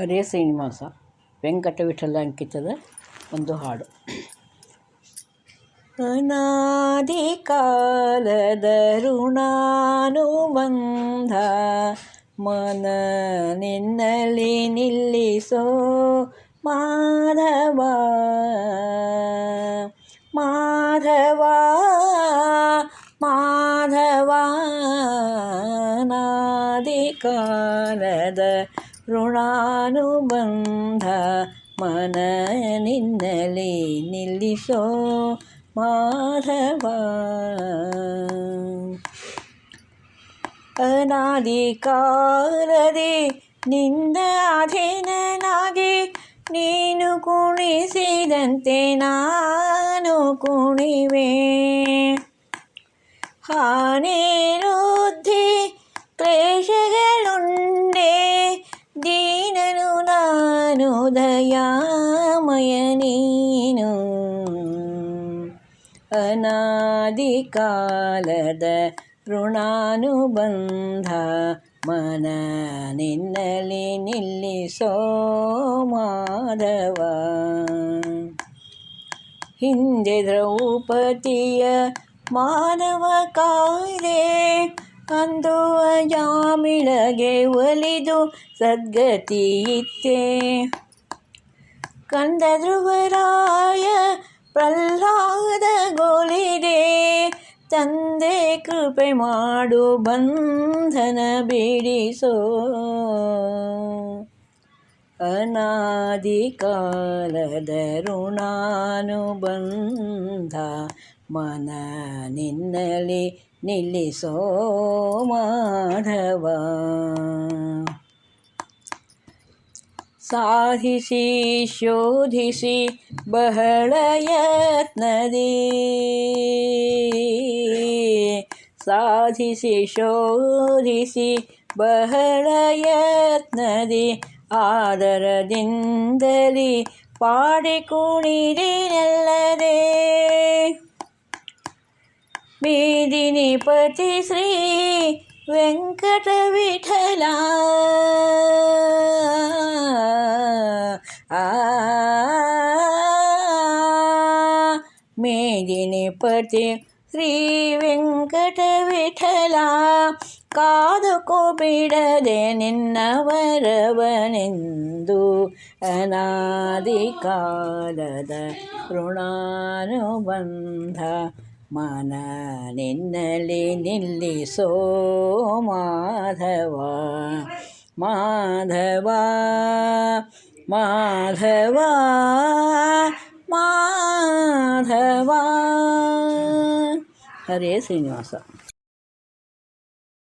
ಹರೇ ಶ್ರೀನಿವಾಸ. ವೆಂಕಟವಿಠಲ ಅಂಕಿತದ ಒಂದು ಹಾಡು. ಅನಾದಿ ಕಾಲದ ಋಣಾನುಬಂಧ ಮನ ನಿನ್ನಲ್ಲಿ ನಿಲ್ಲಿಸೋ ಮಾಧವ. ಮಾಧವ ಮಾಧವ. ನಾದಿ ಕಾಲದ ಋಣಾನುಬಂಧ ಮನ ನಿನ್ನಲಿ ನಿಲ್ಲಿಸೋ ಮಾಧವ. ಅನಾದಿ ಕಾಲದಿ ನಿಂದ ಅಧೀನನಾಗಿ ನೀನು ಕುಣಿಸಿದಂತೆ ನಾನು ಕುಣಿವೆ. ಹಾನಿರುದ್ಧಿ ಕ್ಲೇಶಗಳುಂಡೆ ನಾನು ಅನಾದಿಕಾಲದ ಋಣಾನುಬಂಧ ಮನ ನಿನ್ನಲಿ ನಿಲ್ಲಿಸೋ ಮಾಧವ. ಹಿಂದೆ ದ್ರೌಪದಿಯ ಮಾನವ ಕಾಯ್ದೆ ಅಂದು ಅಜಾಮಿಳಗೆ ಒಲಿದು ಸದ್ಗತಿ ಇತ್ತೆ. ಕಂದ ಧ್ರುವರಾಯ ಪ್ರಹ್ಲಾದ ಗೋಲಿದೆ ತಂದೆ ಕೃಪೆ ಮಾಡು ಬಂಧನ ಬಿಡಿಸೋ. ಅನಾದಿ ಕಾಲದ ಋಣಾನುಬಂಧ ಮನ ನಿನ್ನಲಿ ನಿಲ್ಲಿಸೋ ಮಾಧವ. ಸಾಧಿಸಿ ಶೋಧಿಸಿ ಬಹಳ ಯತ್ನದಿ ಸಾಧಿಸಿ ಶೋಧಿಸಿ ಬಹಳ ಯತ್ನದಿ ಆದರದಿಂದಲಿ ಪಾಡಿ ಕುಣಿರಿನಲ್ಲದೆ ಮೇದಿನಿಪತಿ ಶ್ರೀ ವೆಂಕಟ ಮೇದಿನಿಪತಿ ಶ್ರೀ ವೆಂಕಟ ವಿಠಲ ಕಾದು ಬಿಡದೆ ನಿನ್ನವರವನೆಂದು ಅನಾದಿ ಕಾಲದ ಋಣಾನುಬಂಧ ಮನ ನಿನ್ನಲಿ ನಿಲ್ಲಿಸೋ ಮಾಧವ ಮಾಧವ ಮಾಧವ ಮಾಧವ. ಹರೇ ಶ್ರೀನಿವಾಸ